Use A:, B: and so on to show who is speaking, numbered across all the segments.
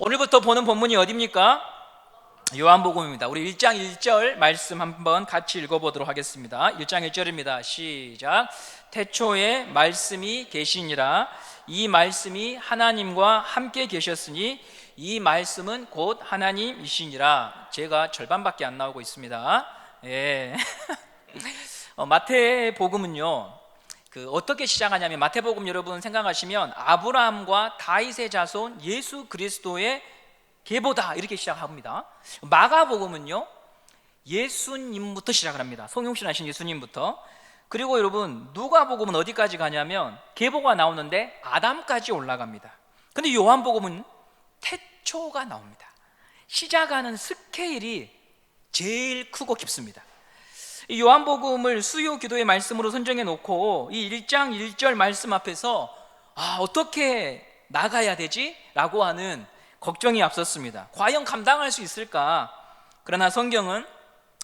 A: 오늘부터 보는 본문이 어디입니까? 요한복음입니다. 우리 1장 1절 말씀 한번 같이 읽어보도록 하겠습니다. 1장 1절입니다. 시작. 태초에 말씀이 계시니라. 이 말씀이 하나님과 함께 계셨으니 이 말씀은 곧 하나님이시니라. 제가 절반밖에 안 나오고 있습니다. 예. 어, 마태복음은요. 그 어떻게 시작하냐면 마태복음 여러분 생각하시면 아브라함과 다윗의 자손 예수 그리스도의 계보다 이렇게 시작합니다. 마가복음은요 예수님부터 시작을 합니다. 성용신하신 예수님부터. 그리고 여러분 누가복음은 어디까지 가냐면 계보가 나오는데 아담까지 올라갑니다. 근데 요한복음은 태초가 나옵니다. 시작하는 스케일이 제일 크고 깊습니다. 이 요한복음을 수요 기도의 말씀으로 선정해 놓고 이 1장 1절 말씀 앞에서 아, 어떻게 나가야 되지? 라고 하는 걱정이 앞섰습니다. 과연 감당할 수 있을까? 그러나 성경은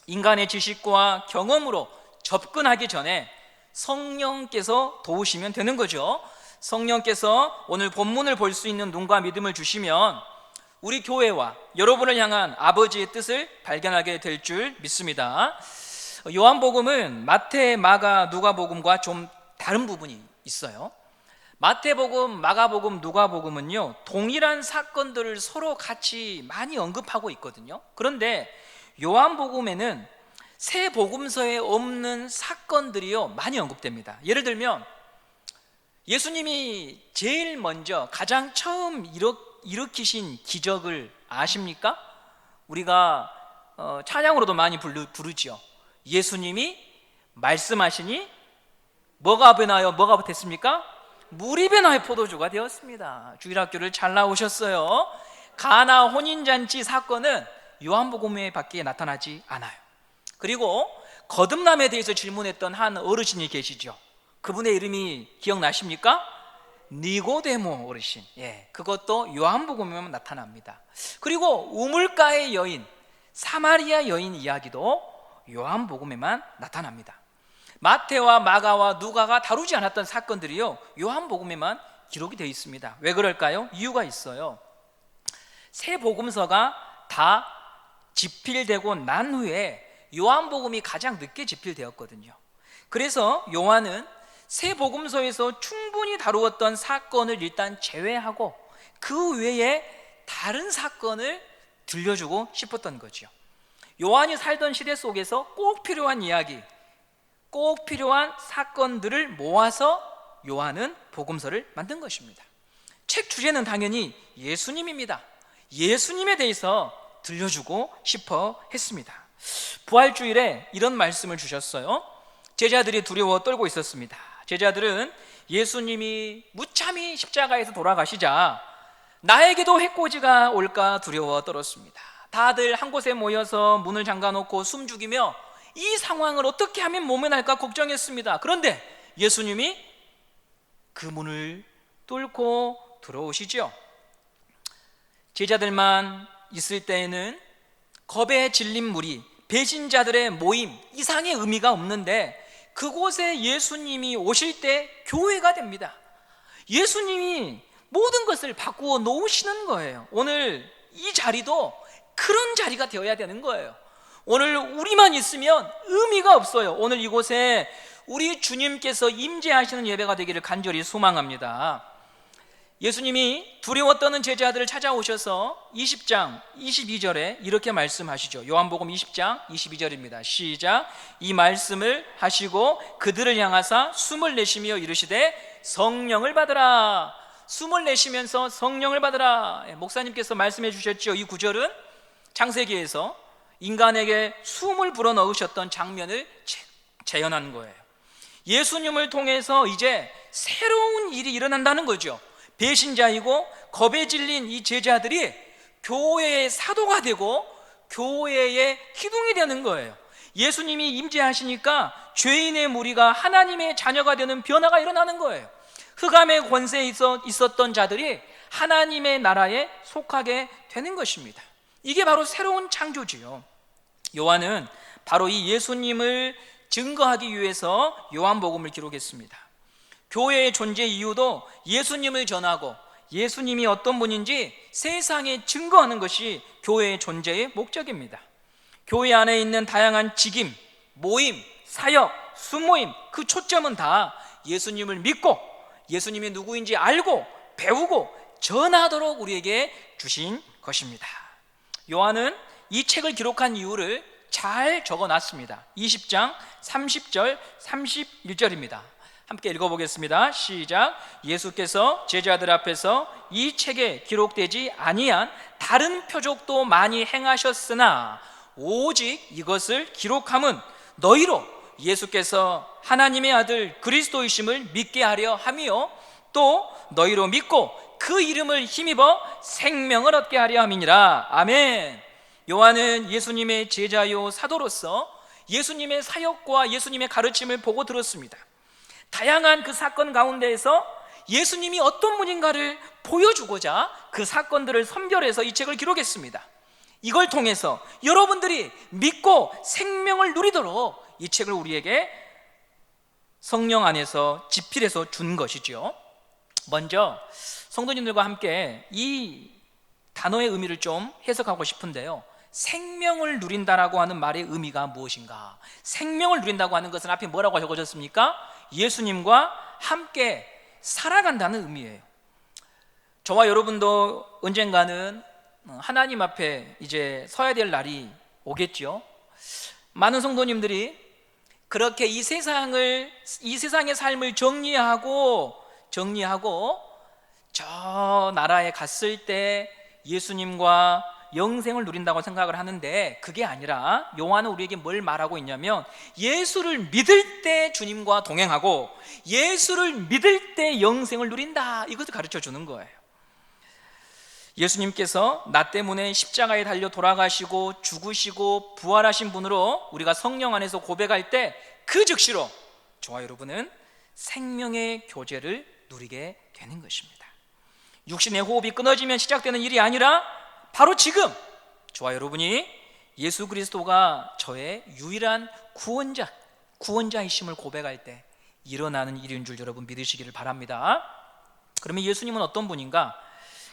A: 인간의 지식과 경험으로 접근하기 전에 성령께서 도우시면 되는 거죠. 성령께서 오늘 본문을 볼 수 있는 눈과 믿음을 주시면 우리 교회와 여러분을 향한 아버지의 뜻을 발견하게 될 줄 믿습니다. 요한복음은 마태, 마가, 누가복음과 좀 다른 부분이 있어요. 마태복음, 마가복음, 누가복음은요, 동일한 사건들을 서로 같이 많이 언급하고 있거든요. 그런데 요한복음에는 새 복음서에 없는 사건들이요, 많이 언급됩니다. 예를 들면, 예수님이 제일 먼저 가장 처음 일으, 일으키신 기적을 아십니까? 우리가 어, 찬양으로도 많이 부르, 부르죠. 예수님이 말씀하시니 뭐가 변하여 뭐가 됐습니까? 물이 변하여 포도주가 되었습니다. 주일학교를 잘 나오셨어요. 가나 혼인잔치 사건은 요한복음에 밖에 나타나지 않아요. 그리고 거듭남에 대해서 질문했던 한 어르신이 계시죠. 그분의 이름이 기억나십니까? 니고데모 어르신. 예, 그것도 요한복음에만 나타납니다. 그리고 우물가의 여인, 사마리아 여인 이야기도 요한복음에만 나타납니다. 마태와 마가와 누가가 다루지 않았던 사건들이요 요한복음에만 기록이 되어 있습니다. 왜 그럴까요? 이유가 있어요. 세 복음서가 다 집필되고 난 후에 요한복음이 가장 늦게 집필되었거든요. 그래서 요한은 세 복음서에서 충분히 다루었던 사건을 일단 제외하고 그 외에 다른 사건을 들려주고 싶었던 거죠. 요한이 살던 시대 속에서 꼭 필요한 이야기, 꼭 필요한 사건들을 모아서 요한은 복음서를 만든 것입니다. 책 주제는 당연히 예수님입니다. 예수님에 대해서 들려주고 싶어 했습니다. 부활주일에 이런 말씀을 주셨어요. 제자들이 두려워 떨고 있었습니다. 제자들은 예수님이 무참히 십자가에서 돌아가시자 나에게도 해코지가 올까 두려워 떨었습니다. 다들 한 곳에 모여서 문을 잠가 놓고 숨 죽이며 이 상황을 어떻게 하면 모면할까 걱정했습니다. 그런데 예수님이 그 문을 뚫고 들어오시죠. 제자들만 있을 때에는 겁에 질린 무리, 배신자들의 모임, 이상의 의미가 없는데 그곳에 예수님이 오실 때 교회가 됩니다. 예수님이 모든 것을 바꾸어 놓으시는 거예요. 오늘 이 자리도 그런 자리가 되어야 되는 거예요. 오늘 우리만 있으면 의미가 없어요. 오늘 이곳에 우리 주님께서 임재하시는 예배가 되기를 간절히 소망합니다. 예수님이 두려워 떠는 제자들을 찾아오셔서 20장 22절에 이렇게 말씀하시죠. 요한복음 20장 22절입니다. 시작. 이 말씀을 하시고 그들을 향하사 숨을 내쉬며 이르시되 성령을 받으라. 숨을 내쉬면서 성령을 받으라. 예, 목사님께서 말씀해 주셨죠. 이 구절은 창세기에서 인간에게 숨을 불어 넣으셨던 장면을 재현한 거예요. 예수님을 통해서 이제 새로운 일이 일어난다는 거죠. 배신자이고 겁에 질린 이 제자들이 교회의 사도가 되고 교회의 기둥이 되는 거예요. 예수님이 임재하시니까 죄인의 무리가 하나님의 자녀가 되는 변화가 일어나는 거예요. 흑암의 권세에 있었던 자들이 하나님의 나라에 속하게 되는 것입니다. 이게 바로 새로운 창조지요. 요한은 바로 이 예수님을 증거하기 위해서 요한복음을 기록했습니다. 교회의 존재 이유도 예수님을 전하고 예수님이 어떤 분인지 세상에 증거하는 것이 교회의 존재의 목적입니다. 교회 안에 있는 다양한 직임, 모임, 사역, 수모임 그 초점은 다 예수님을 믿고 예수님이 누구인지 알고 배우고 전하도록 우리에게 주신 것입니다. 요한은 이 책을 기록한 이유를 잘 적어 놨습니다. 20장 30절 31절입니다. 함께 읽어 보겠습니다. 시작. 예수께서 제자들 앞에서 이 책에 기록되지 아니한 다른 표적도 많이 행하셨으나 오직 이것을 기록함은 너희로 예수께서 하나님의 아들 그리스도이심을 믿게 하려 함이요 또 너희로 믿고 그 이름을 힘입어 생명을 얻게 하려 함이니라. 아멘. 요한은 예수님의 제자요 사도로서 예수님의 사역과 예수님의 가르침을 보고 들었습니다. 다양한 그 사건 가운데에서 예수님이 어떤 분인가를 보여주고자 그 사건들을 선별해서 이 책을 기록했습니다. 이걸 통해서 여러분들이 믿고 생명을 누리도록 이 책을 우리에게 성령 안에서 집필해서 준 것이죠. 먼저 성도님들과 함께 이 단어의 의미를 좀 해석하고 싶은데요. 생명을 누린다라고 하는 말의 의미가 무엇인가? 생명을 누린다고 하는 것은 앞에 뭐라고 적어졌습니까? 예수님과 함께 살아간다는 의미예요. 저와 여러분도 언젠가는 하나님 앞에 이제 서야 될 날이 오겠죠. 많은 성도님들이 그렇게 이 세상을 이 세상의 삶을 정리하고 정리하고 저 나라에 갔을 때 예수님과 영생을 누린다고 생각을 하는데 그게 아니라 요한은 우리에게 뭘 말하고 있냐면 예수를 믿을 때 주님과 동행하고 예수를 믿을 때 영생을 누린다 이것을 가르쳐 주는 거예요. 예수님께서 나 때문에 십자가에 달려 돌아가시고 죽으시고 부활하신 분으로 우리가 성령 안에서 고백할 때 그 즉시로 저와 여러분은 생명의 교제를 누리게 되는 것입니다. 육신의 호흡이 끊어지면 시작되는 일이 아니라 바로 지금 저와 여러분이 예수 그리스도가 저의 유일한 구원자, 구원자이심을 고백할 때 일어나는 일인 줄 여러분 믿으시기를 바랍니다. 그러면 예수님은 어떤 분인가?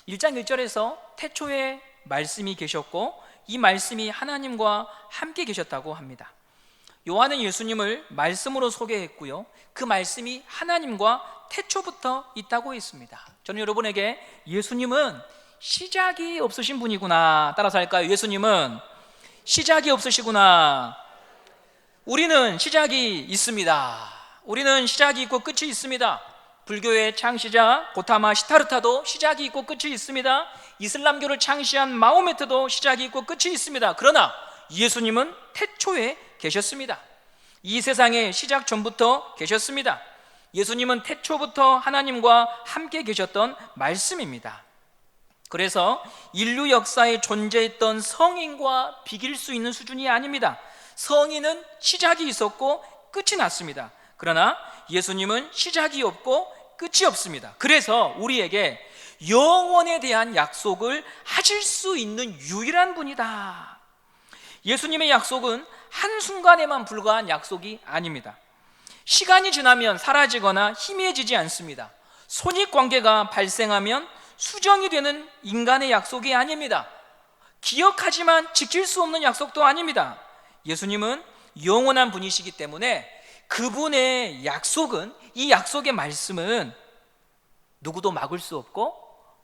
A: 1장 1절에서 태초에 말씀이 계셨고 이 말씀이 하나님과 함께 계셨다고 합니다. 요한은 예수님을 말씀으로 소개했고요. 그 말씀이 하나님과 태초부터 있다고 했습니다. 저는 여러분에게 예수님은 시작이 없으신 분이구나. 따라서 할까요? 예수님은 시작이 없으시구나. 우리는 시작이 있습니다. 우리는 시작이 있고 끝이 있습니다. 불교의 창시자 고타마 시타르타도 시작이 있고 끝이 있습니다. 이슬람교를 창시한 마호메트도 시작이 있고 끝이 있습니다. 그러나 예수님은 태초에 계셨습니다. 이 세상의 시작 전부터 계셨습니다. 예수님은 태초부터 하나님과 함께 계셨던 말씀입니다. 그래서 인류 역사에 존재했던 성인과 비길 수 있는 수준이 아닙니다. 성인은 시작이 있었고 끝이 났습니다. 그러나 예수님은 시작이 없고 끝이 없습니다. 그래서 우리에게 영원에 대한 약속을 하실 수 있는 유일한 분이다. 예수님의 약속은 한순간에만 불과한 약속이 아닙니다. 시간이 지나면 사라지거나 희미해지지 않습니다. 손익 관계가 발생하면 수정이 되는 인간의 약속이 아닙니다. 기억하지만 지킬 수 없는 약속도 아닙니다. 예수님은 영원한 분이시기 때문에 그분의 약속은 이 약속의 말씀은 누구도 막을 수 없고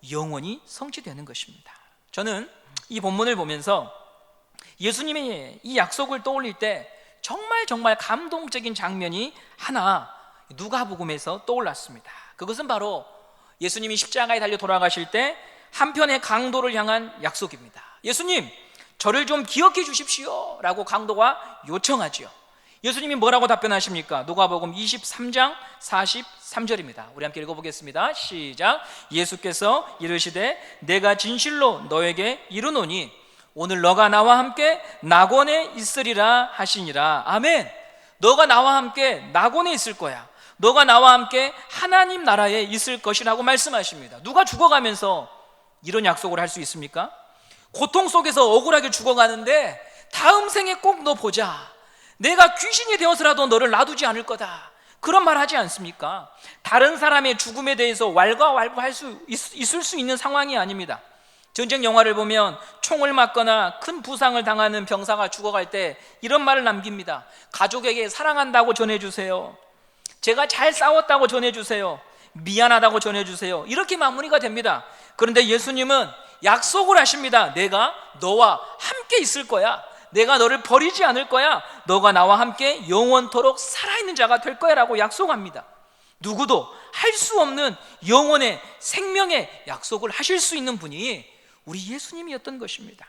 A: 영원히 성취되는 것입니다. 저는 이 본문을 보면서 예수님의 이 약속을 떠올릴 때 정말 정말 감동적인 장면이 하나 누가복음에서 떠올랐습니다. 그것은 바로 예수님이 십자가에 달려 돌아가실 때 한편의 강도를 향한 약속입니다. 예수님, 저를 좀 기억해 주십시오. 라고 강도가 요청하지요. 예수님이 뭐라고 답변하십니까? 누가복음 23장 43절입니다. 우리 함께 읽어보겠습니다. 시작. 예수께서 이르시되 내가 진실로 너에게 이르노니 오늘 너가 나와 함께 낙원에 있으리라 하시니라. 아멘. 너가 나와 함께 낙원에 있을 거야. 너가 나와 함께 하나님 나라에 있을 것이라고 말씀하십니다. 누가 죽어가면서 이런 약속을 할 수 있습니까? 고통 속에서 억울하게 죽어가는데 다음 생에 꼭 너 보자. 내가 귀신이 되어서라도 너를 놔두지 않을 거다. 그런 말 하지 않습니까? 다른 사람의 죽음에 대해서 왈가왈부할 수 있, 있을 수 있는 상황이 아닙니다. 전쟁 영화를 보면 총을 맞거나 큰 부상을 당하는 병사가 죽어갈 때 이런 말을 남깁니다. 가족에게 사랑한다고 전해주세요. 제가 잘 싸웠다고 전해주세요. 미안하다고 전해주세요. 이렇게 마무리가 됩니다. 그런데 예수님은 약속을 하십니다. 내가 너와 함께 있을 거야. 내가 너를 버리지 않을 거야. 너가 나와 함께 영원토록 살아있는 자가 될 거야. 라고 약속합니다. 누구도 할 수 없는 영원의 생명의 약속을 하실 수 있는 분이 우리 예수님이었던 것입니다.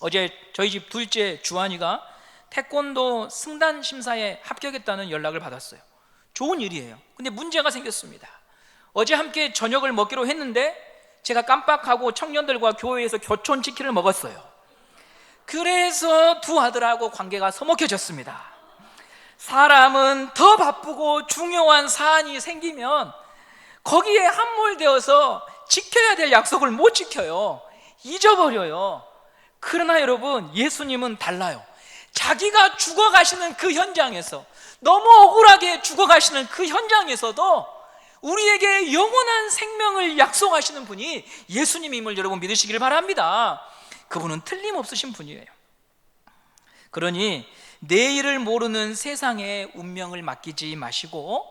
A: 어제 저희 집 둘째 주한이가 태권도 승단 심사에 합격했다는 연락을 받았어요. 좋은 일이에요. 근데 문제가 생겼습니다. 어제 함께 저녁을 먹기로 했는데 제가 깜빡하고 청년들과 교회에서 교촌 치킨을 먹었어요. 그래서 두 아들하고 관계가 서먹해졌습니다. 사람은 더 바쁘고 중요한 사안이 생기면 거기에 함몰되어서 지켜야 될 약속을 못 지켜요. 잊어버려요. 그러나 여러분, 예수님은 달라요. 자기가 죽어가시는 그 현장에서, 너무 억울하게 죽어가시는 그 현장에서도 우리에게 영원한 생명을 약속하시는 분이 예수님임을 여러분 믿으시기를 바랍니다. 그분은 틀림없으신 분이에요. 그러니 내일을 모르는 세상의 운명을 맡기지 마시고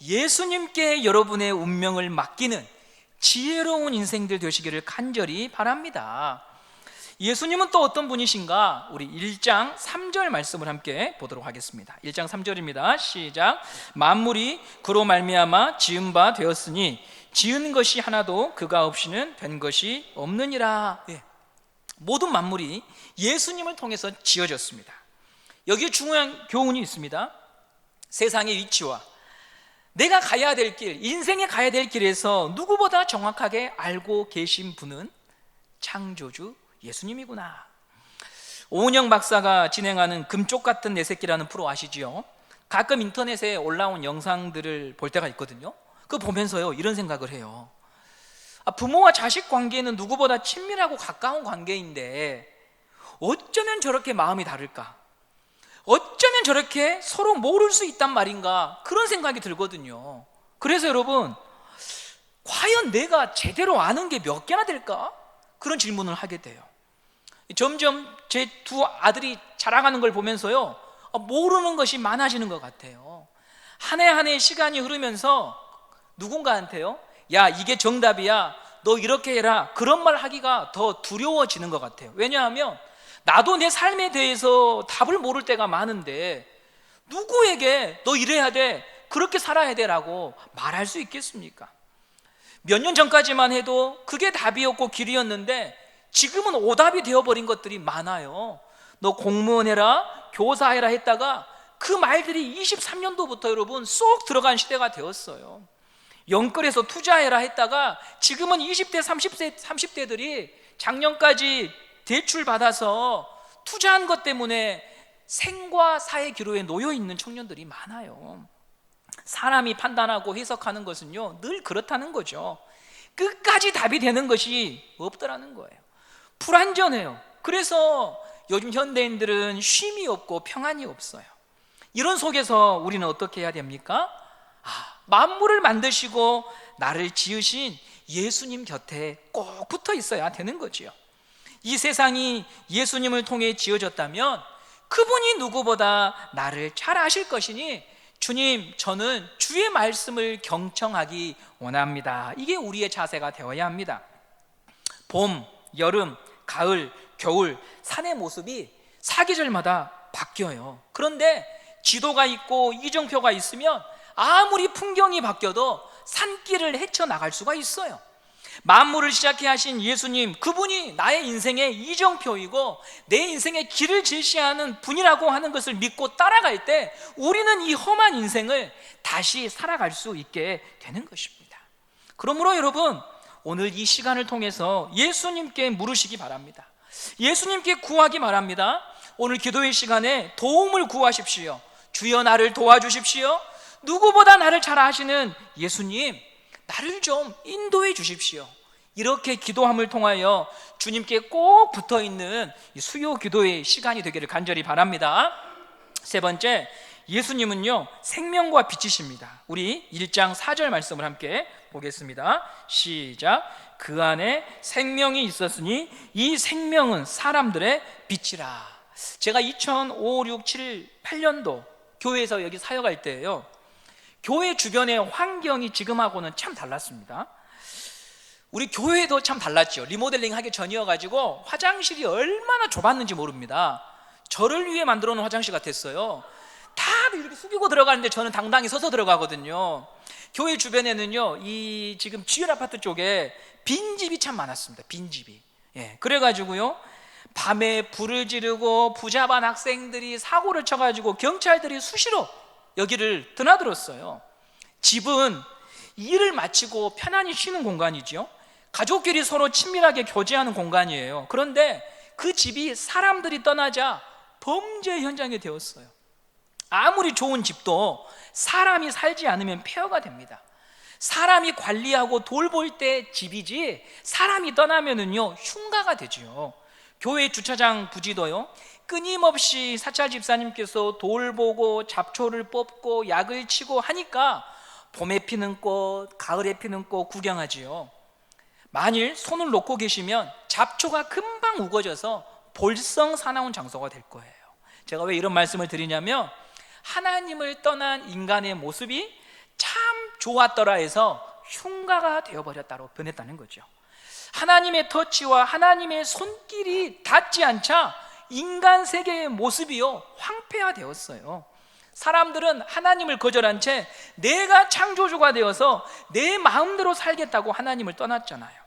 A: 예수님께 여러분의 운명을 맡기는 지혜로운 인생들 되시기를 간절히 바랍니다. 예수님은 또 어떤 분이신가? 우리 1장 3절 말씀을 함께 보도록 하겠습니다. 1장 3절입니다. 시작. 만물이 그로 말미암아 지은 바 되었으니 지은 것이 하나도 그가 없이는 된 것이 없느니라. 예. 모든 만물이 예수님을 통해서 지어졌습니다. 여기에 중요한 교훈이 있습니다. 세상의 위치와 내가 가야 될 길, 인생에 가야 될 길에서 누구보다 정확하게 알고 계신 분은 창조주 예수님이구나. 오은영 박사가 진행하는 금쪽 같은 내 새끼라는 프로 아시지요? 가끔 인터넷에 올라온 영상들을 볼 때가 있거든요. 그거 보면서요, 이런 생각을 해요. 아, 부모와 자식 관계는 누구보다 친밀하고 가까운 관계인데 어쩌면 저렇게 마음이 다를까? 어쩌면 저렇게 서로 모를 수 있단 말인가? 그런 생각이 들거든요. 그래서 여러분, 과연 내가 제대로 아는 게 몇 개나 될까? 그런 질문을 하게 돼요. 점점 제 두 아들이 자라가는 걸 보면서요, 아, 모르는 것이 많아지는 것 같아요. 한 해 한 해 시간이 흐르면서 누군가한테요, 야, 이게 정답이야. 너 이렇게 해라. 그런 말 하기가 더 두려워지는 것 같아요. 왜냐하면 나도 내 삶에 대해서 답을 모를 때가 많은데 누구에게 너 이래야 돼. 그렇게 살아야 돼라고 말할 수 있겠습니까? 몇 년 전까지만 해도 그게 답이었고 길이었는데 지금은 오답이 되어버린 것들이 많아요. 너 공무원 해라, 교사 해라 했다가 그 말들이 23년도부터 여러분 쏙 들어간 시대가 되었어요. 영끌에서 투자해라 했다가 지금은 20대, 30대, 30대들이 작년까지 대출 받아서 투자한 것 때문에 생과 사의 기로에 놓여 있는 청년들이 많아요. 사람이 판단하고 해석하는 것은요, 늘 그렇다는 거죠. 끝까지 답이 되는 것이 없더라는 거예요. 불안전해요. 그래서 요즘 현대인들은 쉼이 없고 평안이 없어요. 이런 속에서 우리는 어떻게 해야 됩니까? 아, 만물을 만드시고 나를 지으신 예수님 곁에 꼭 붙어 있어야 되는 거지요. 이 세상이 예수님을 통해 지어졌다면 그분이 누구보다 나를 잘 아실 것이니 주님, 저는 주의 말씀을 경청하기 원합니다. 이게 우리의 자세가 되어야 합니다. 봄, 여름, 가을, 겨울, 산의 모습이 사계절마다 바뀌어요. 그런데 지도가 있고 이정표가 있으면 아무리 풍경이 바뀌어도 산길을 헤쳐나갈 수가 있어요. 만물을 시작해 하신 예수님, 그분이 나의 인생의 이정표이고 내 인생의 길을 제시하는 분이라고 하는 것을 믿고 따라갈 때 우리는 이 험한 인생을 다시 살아갈 수 있게 되는 것입니다. 그러므로 여러분, 오늘 이 시간을 통해서 예수님께 물으시기 바랍니다. 예수님께 구하기 바랍니다. 오늘 기도의 시간에 도움을 구하십시오. 주여 나를 도와주십시오. 누구보다 나를 잘 아시는 예수님, 나를 좀 인도해 주십시오. 이렇게 기도함을 통하여 주님께 꼭 붙어 있는 수요 기도의 시간이 되기를 간절히 바랍니다. 세 번째, 예수님은요 생명과 빛이십니다. 우리 1장 4절 말씀을 함께 보겠습니다. 시작. 그 안에 생명이 있었으니 이 생명은 사람들의 빛이라. 제가 2005, 6, 7, 8년도 교회에서 여기 사역할 때예요. 교회 주변의 환경이 지금하고는 참 달랐습니다. 우리 교회도 참 달랐죠. 리모델링 하기 전이어가지고 화장실이 얼마나 좁았는지 모릅니다. 저를 위해 만들어 놓은 화장실 같았어요. 다들 이렇게 숙이고 들어가는데 저는 당당히 서서 들어가거든요. 교회 주변에는요, 이 지금 지율 아파트 쪽에 빈집이 참 많았습니다. 빈집이. 예. 그래가지고요, 밤에 불을 지르고 부자반 학생들이 사고를 쳐가지고 경찰들이 수시로 여기를 드나들었어요. 집은 일을 마치고 편안히 쉬는 공간이죠. 가족끼리 서로 친밀하게 교제하는 공간이에요. 그런데 그 집이 사람들이 떠나자 범죄 현장이 되었어요. 아무리 좋은 집도 사람이 살지 않으면 폐허가 됩니다. 사람이 관리하고 돌볼 때 집이지 사람이 떠나면은요 흉가가 되지요. 교회 주차장 부지도요 끊임없이 사찰 집사님께서 돌 보고 잡초를 뽑고 약을 치고 하니까 봄에 피는 꽃, 가을에 피는 꽃 구경하지요. 만일 손을 놓고 계시면 잡초가 금방 우거져서 볼성 사나운 장소가 될 거예요. 제가 왜 이런 말씀을 드리냐면 하나님을 떠난 인간의 모습이 참 좋았더라 해서 흉가가 되어버렸다로 변했다는 거죠. 하나님의 터치와 하나님의 손길이 닿지 않자 인간 세계의 모습이요 황폐화되었어요. 사람들은 하나님을 거절한 채 내가 창조주가 되어서 내 마음대로 살겠다고 하나님을 떠났잖아요.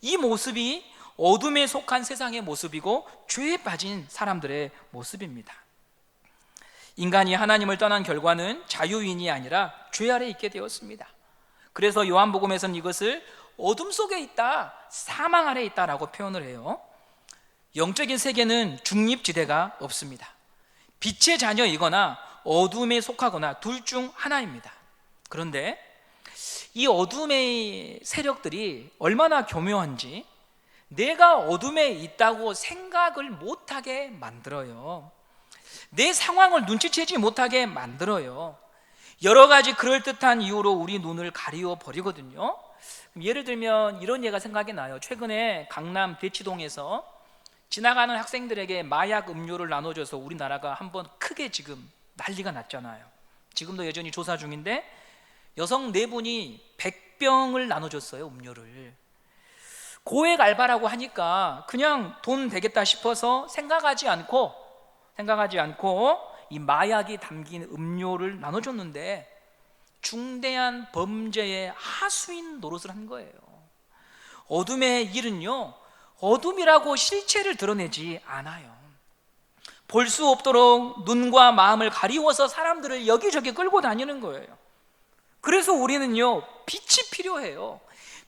A: 이 모습이 어둠에 속한 세상의 모습이고 죄에 빠진 사람들의 모습입니다. 인간이 하나님을 떠난 결과는 자유인이 아니라 죄 아래 있게 되었습니다. 그래서 요한복음에서는 이것을 어둠 속에 있다, 사망 아래 있다라고 표현을 해요. 영적인 세계는 중립지대가 없습니다. 빛의 자녀이거나 어둠에 속하거나 둘 중 하나입니다. 그런데 이 어둠의 세력들이 얼마나 교묘한지 내가 어둠에 있다고 생각을 못하게 만들어요. 내 상황을 눈치채지 못하게 만들어요. 여러 가지 그럴듯한 이유로 우리 눈을 가리워 버리거든요. 예를 들면 이런 예가 생각이 나요. 최근에 강남 대치동에서 지나가는 학생들에게 마약 음료를 나눠줘서 우리나라가 한번 크게 지금 난리가 났잖아요. 지금도 여전히 조사 중인데 여성 네 분이 100병을 나눠줬어요, 음료를. 고액 알바라고 하니까 그냥 돈 되겠다 싶어서 생각하지 않고 생각하지 않고 이 마약이 담긴 음료를 나눠줬는데 중대한 범죄의 하수인 노릇을 한 거예요. 어둠의 일은요, 어둠이라고 실체를 드러내지 않아요. 볼 수 없도록 눈과 마음을 가리워서 사람들을 여기저기 끌고 다니는 거예요. 그래서 우리는요, 빛이 필요해요.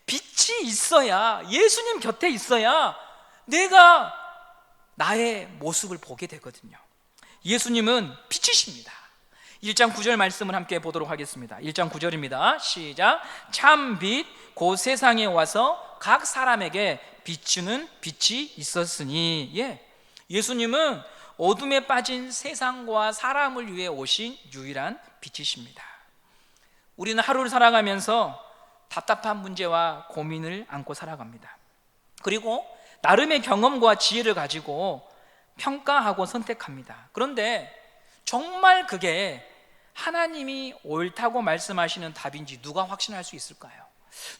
A: 빛이 있어야, 예수님 곁에 있어야 내가 나의 모습을 보게 되거든요. 예수님은 빛이십니다. 1장 9절 말씀을 함께 보도록 하겠습니다. 1장 9절입니다. 시작. 참 빛, 곧 세상에 와서 각 사람에게 비추는 빛이 있었으니, 예. 예수님은 어둠에 빠진 세상과 사람을 위해 오신 유일한 빛이십니다. 우리는 하루를 살아가면서 답답한 문제와 고민을 안고 살아갑니다. 그리고 나름의 경험과 지혜를 가지고 평가하고 선택합니다. 그런데 정말 그게 하나님이 옳다고 말씀하시는 답인지 누가 확신할 수 있을까요?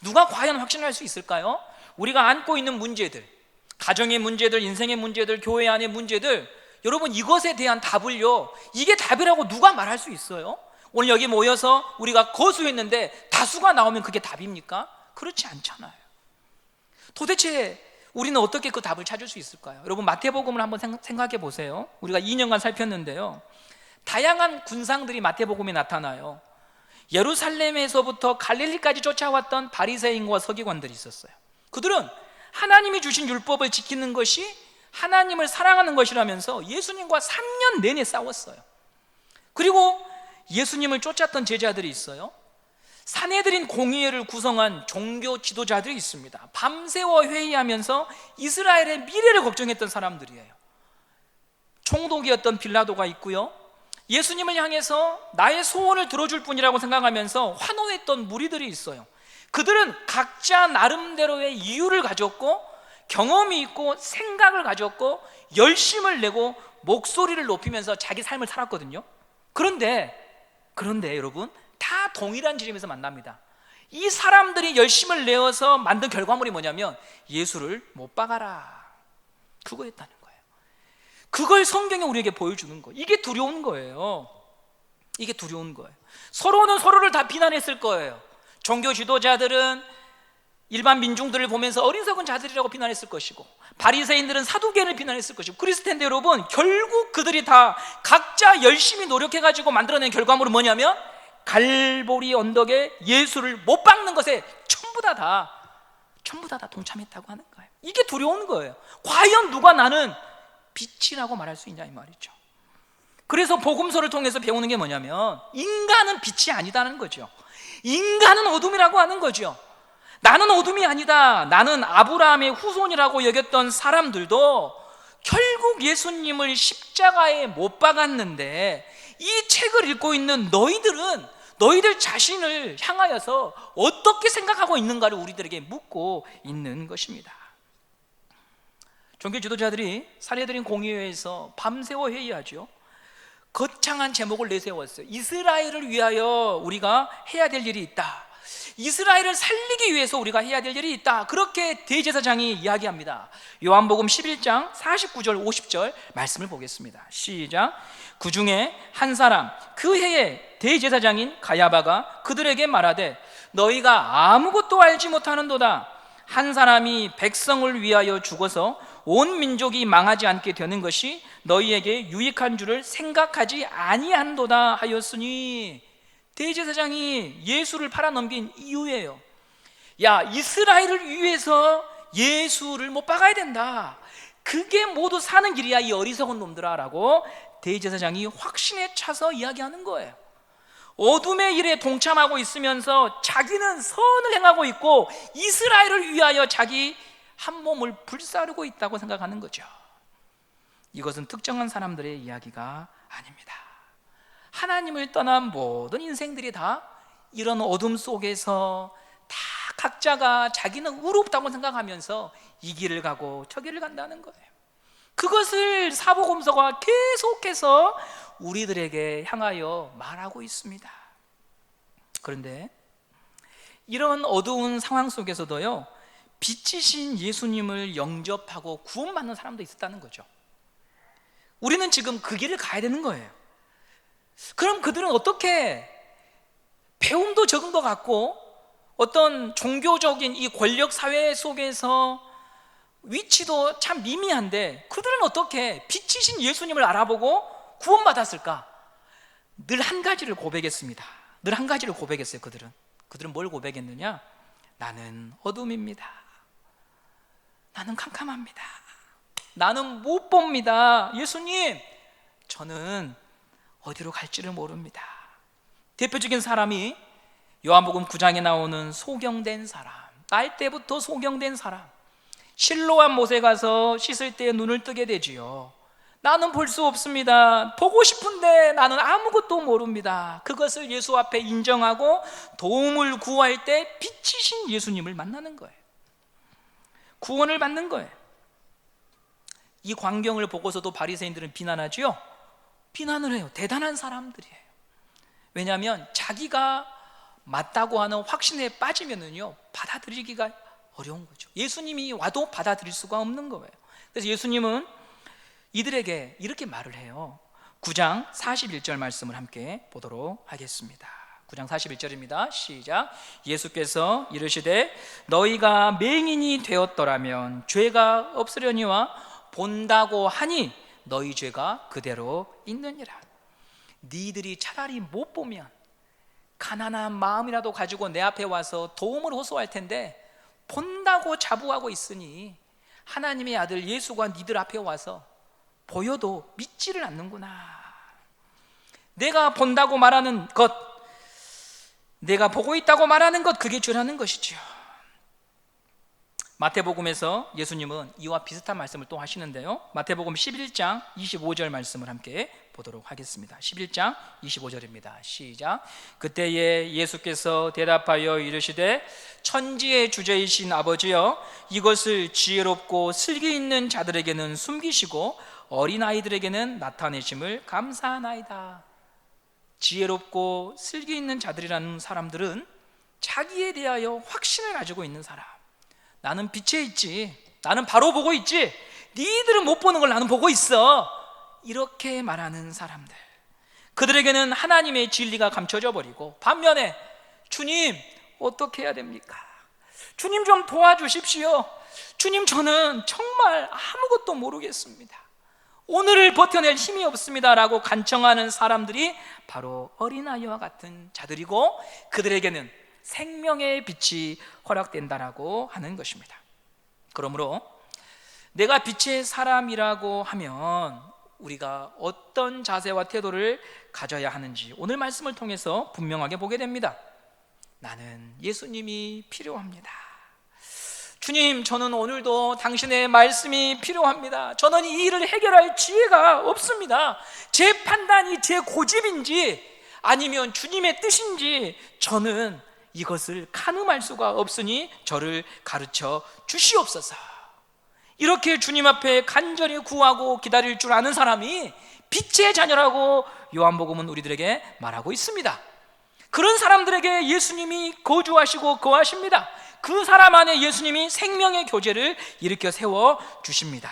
A: 누가 과연 확신할 수 있을까요? 우리가 안고 있는 문제들, 가정의 문제들, 인생의 문제들, 교회 안의 문제들, 여러분 이것에 대한 답을요, 이게 답이라고 누가 말할 수 있어요? 오늘 여기 모여서 우리가 거수했는데 다수가 나오면 그게 답입니까? 그렇지 않잖아요. 도대체 우리는 어떻게 그 답을 찾을 수 있을까요? 여러분 마태복음을 한번 생각해 보세요. 우리가 2년간 살폈는데요. 다양한 군상들이 마태복음에 나타나요. 예루살렘에서부터 갈릴리까지 쫓아왔던 바리새인과 서기관들이 있었어요. 그들은 하나님이 주신 율법을 지키는 것이 하나님을 사랑하는 것이라면서 예수님과 3년 내내 싸웠어요. 그리고 예수님을 쫓았던 제자들이 있어요. 사내들인 공의회를 구성한 종교 지도자들이 있습니다. 밤새워 회의하면서 이스라엘의 미래를 걱정했던 사람들이에요. 총독이었던 빌라도가 있고요. 예수님을 향해서 나의 소원을 들어줄 분이라고 생각하면서 환호했던 무리들이 있어요. 그들은 각자 나름대로의 이유를 가졌고 경험이 있고 생각을 가졌고 열심을 내고 목소리를 높이면서 자기 삶을 살았거든요. 그런데 그런데 여러분 다 동일한 지점에서 만납니다. 이 사람들이 열심을 내어서 만든 결과물이 뭐냐면 예수를 못 박아라. 그거였다는. 그걸 성경이 우리에게 보여주는 거예요. 이게 두려운 거예요. 이게 두려운 거예요. 서로는 서로를 다 비난했을 거예요. 종교 지도자들은 일반 민중들을 보면서 어리석은 자들이라고 비난했을 것이고 바리새인들은 사두개를 비난했을 것이고 그리스도인데 여러분 결국 그들이 다 각자 열심히 노력해 가지고 만들어낸 결과물은 뭐냐면 갈보리 언덕에 예수를 못 박는 것에 전부 다다 전부 다 다 동참했다고 하는 거예요. 이게 두려운 거예요. 과연 누가 나는 빛이라고 말할 수 있냐 이 말이죠. 그래서 복음서를 통해서 배우는 게 뭐냐면 인간은 빛이 아니다는 거죠. 인간은 어둠이라고 하는 거죠. 나는 어둠이 아니다. 나는 아브라함의 후손이라고 여겼던 사람들도 결국 예수님을 십자가에 못 박았는데 이 책을 읽고 있는 너희들은 너희들 자신을 향하여서 어떻게 생각하고 있는가를 우리들에게 묻고 있는 것입니다. 종교 지도자들이 사례드린 공의회에서 밤새워 회의하죠. 거창한 제목을 내세웠어요. 이스라엘을 위하여 우리가 해야 될 일이 있다. 이스라엘을 살리기 위해서 우리가 해야 될 일이 있다. 그렇게 대제사장이 이야기합니다. 요한복음 11장 49절 50절 말씀을 보겠습니다. 시작. 그 중에 한 사람 그 해에 대제사장인 가야바가 그들에게 말하되 너희가 아무것도 알지 못하는도다. 한 사람이 백성을 위하여 죽어서 온 민족이 망하지 않게 되는 것이 너희에게 유익한 줄을 생각하지 아니한도다 하였으니 대제사장이 예수를 팔아넘긴 이유예요. 야, 이스라엘을 위해서 예수를 못 박아야 된다. 그게 모두 사는 길이야, 이 어리석은 놈들아라고 대제사장이 확신에 차서 이야기하는 거예요. 어둠의 일에 동참하고 있으면서 자기는 선을 행하고 있고 이스라엘을 위하여 자기 한 몸을 불사르고 있다고 생각하는 거죠. 이것은 특정한 사람들의 이야기가 아닙니다. 하나님을 떠난 모든 인생들이 다 이런 어둠 속에서 다 각자가 자기는 의롭다고 생각하면서 이 길을 가고 저 길을 간다는 거예요. 그것을 사복음서가 계속해서 우리들에게 향하여 말하고 있습니다. 그런데 이런 어두운 상황 속에서도요, 빛이신 예수님을 영접하고 구원받는 사람도 있었다는 거죠. 우리는 지금 그 길을 가야 되는 거예요. 그럼 그들은 어떻게 배움도 적은 것 같고 어떤 종교적인 이 권력 사회 속에서 위치도 참 미미한데 그들은 어떻게 빛이신 예수님을 알아보고 구원받았을까? 늘 한 가지를 고백했습니다. 늘 한 가지를 고백했어요. 그들은 그들은 뭘 고백했느냐? 나는 어둠입니다. 나는 캄캄합니다. 나는 못 봅니다. 예수님, 저는 어디로 갈지를 모릅니다. 대표적인 사람이 요한복음 9장에 나오는 소경된 사람, 날 때부터 소경된 사람. 실로한 못에 가서 씻을 때 눈을 뜨게 되지요. 나는 볼 수 없습니다. 보고 싶은데 나는 아무것도 모릅니다. 그것을 예수 앞에 인정하고 도움을 구할 때 빛이신 예수님을 만나는 거예요. 구원을 받는 거예요. 이 광경을 보고서도 바리새인들은 비난하지요. 비난을 해요. 대단한 사람들이에요. 왜냐하면 자기가 맞다고 하는 확신에 빠지면은요 받아들이기가 어려운 거죠. 예수님이 와도 받아들일 수가 없는 거예요. 그래서 예수님은 이들에게 이렇게 말을 해요. 9장 41절 말씀을 함께 보도록 하겠습니다. 9장 41절입니다. 시작. 예수께서 이르시되 너희가 맹인이 되었더라면 죄가 없으려니와 본다고 하니 너희 죄가 그대로 있느니라. 니들이 차라리 못 보면 가난한 마음이라도 가지고 내 앞에 와서 도움을 호소할 텐데 본다고 자부하고 있으니 하나님의 아들 예수가 니들 앞에 와서 보여도 믿지를 않는구나. 내가 본다고 말하는 것, 내가 보고 있다고 말하는 것, 그게 죄라는 것이죠. 마태복음에서 예수님은 이와 비슷한 말씀을 또 하시는데요. 마태복음 11장 25절 말씀을 함께 보도록 하겠습니다. 11장 25절입니다. 시작. 그때에 예수께서 대답하여 이르시되 천지의 주제이신 아버지여 이것을 지혜롭고 슬기 있는 자들에게는 숨기시고 어린 아이들에게는 나타내심을 감사하나이다. 지혜롭고 슬기 있는 자들이라는 사람들은 자기에 대하여 확신을 가지고 있는 사람. 나는 빛에 있지. 나는 바로 보고 있지. 니들은 못 보는 걸 나는 보고 있어. 이렇게 말하는 사람들. 그들에게는 하나님의 진리가 감춰져 버리고 반면에 주님 어떻게 해야 됩니까? 주님 좀 도와주십시오. 주님 저는 정말 아무것도 모르겠습니다. 오늘을 버텨낼 힘이 없습니다라고 간청하는 사람들이 바로 어린아이와 같은 자들이고 그들에게는 생명의 빛이 허락된다라고 하는 것입니다. 그러므로 내가 빛의 사람이라고 하면 우리가 어떤 자세와 태도를 가져야 하는지 오늘 말씀을 통해서 분명하게 보게 됩니다. 나는 예수님이 필요합니다. 주님, 저는 오늘도 당신의 말씀이 필요합니다. 저는 이 일을 해결할 지혜가 없습니다. 제 판단이 제 고집인지 아니면 주님의 뜻인지 저는 이것을 가늠할 수가 없으니 저를 가르쳐 주시옵소서. 이렇게 주님 앞에 간절히 구하고 기다릴 줄 아는 사람이 빛의 자녀라고 요한복음은 우리들에게 말하고 있습니다. 그런 사람들에게 예수님이 거주하시고 거하십니다. 그 사람 안에 예수님이 생명의 교제를 일으켜 세워 주십니다.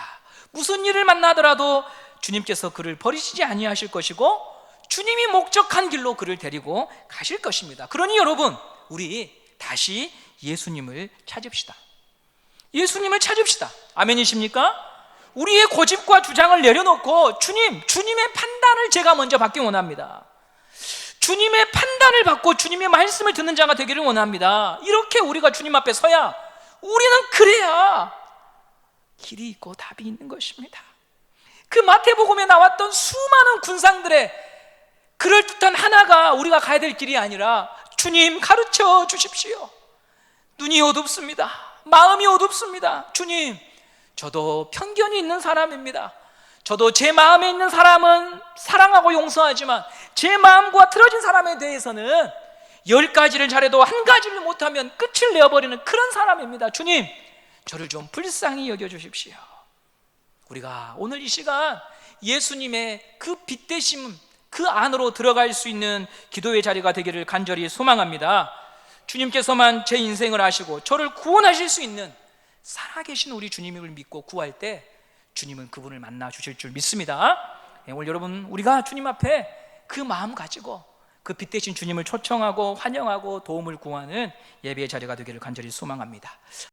A: 무슨 일을 만나더라도 주님께서 그를 버리시지 아니하실 것이고 주님이 목적한 길로 그를 데리고 가실 것입니다. 그러니 여러분, 우리 다시 예수님을 찾읍시다. 예수님을 찾읍시다. 아멘이십니까? 우리의 고집과 주장을 내려놓고 주님, 주님의 판단을 제가 먼저 받기 원합니다. 주님의 판단을 받고 주님의 말씀을 듣는 자가 되기를 원합니다. 이렇게 우리가 주님 앞에 서야 우리는 그래야 길이 있고 답이 있는 것입니다. 그 마태복음에 나왔던 수많은 군상들의 그럴듯한 하나가 우리가 가야 될 길이 아니라 주님 가르쳐 주십시오. 눈이 어둡습니다. 마음이 어둡습니다. 주님, 저도 편견이 있는 사람입니다. 저도 제 마음에 있는 사람은 사랑하고 용서하지만 제 마음과 틀어진 사람에 대해서는 열 가지를 잘해도 한 가지를 못하면 끝을 내어버리는 그런 사람입니다. 주님, 저를 좀 불쌍히 여겨주십시오. 우리가 오늘 이 시간 예수님의 그 빛대심 그 안으로 들어갈 수 있는 기도의 자리가 되기를 간절히 소망합니다. 주님께서만 제 인생을 아시고 저를 구원하실 수 있는 살아계신 우리 주님을 믿고 구할 때 주님은 그분을 만나 주실 줄 믿습니다. 예, 오늘 여러분 우리가 주님 앞에 그 마음 가지고 그 빛 대신 주님을 초청하고 환영하고 도움을 구하는 예배의 자리가 되기를 간절히 소망합니다.